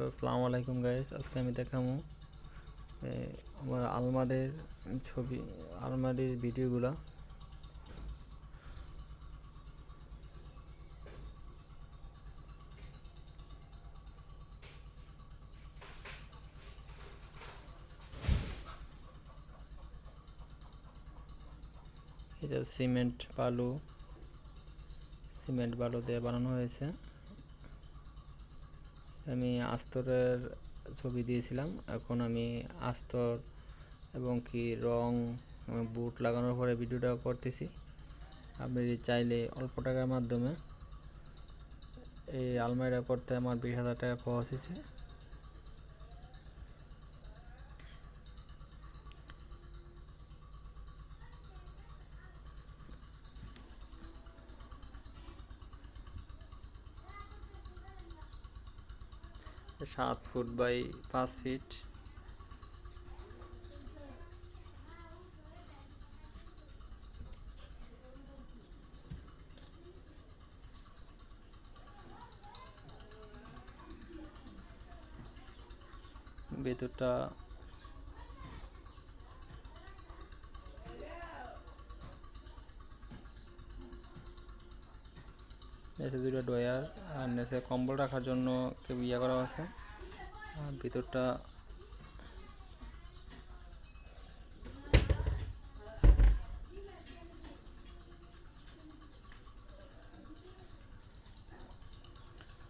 তো আসসালামু আলাইকুম গাইস আজকে আমি দেখাবো আমার আলমারির ছবি, আলমারির ভিডিওগুলো। এটা সিমেন্ট বালু সিমেন্ট বালু দিয়ে বানানো হয়েছে। আমি আস্তরের ছবি দিয়েছিলাম। এখন আমি আস্তর এবং কি রং বুট লাগানোর পরে ভিডিওটা করতেছি। আপনি চাইলে অল্প টাকার মাধ্যমে এই আলমারিটা করতে আমার বিশ হাজার টাকা খরচ হয়েছে। সাত ফুট বাই পাঁচ ফিট। ভেতরটা নিচে দুটো ডয়ার আর নিচে কম্বল রাখার জন্য ইয়ে করা আছে আর ভিতরটা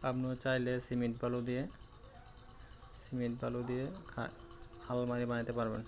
আপনিও চাইলে সিমেন্ট বালু দিয়ে, সিমেন্ট বালু দিয়ে আলমারি বানাতে পারবেন।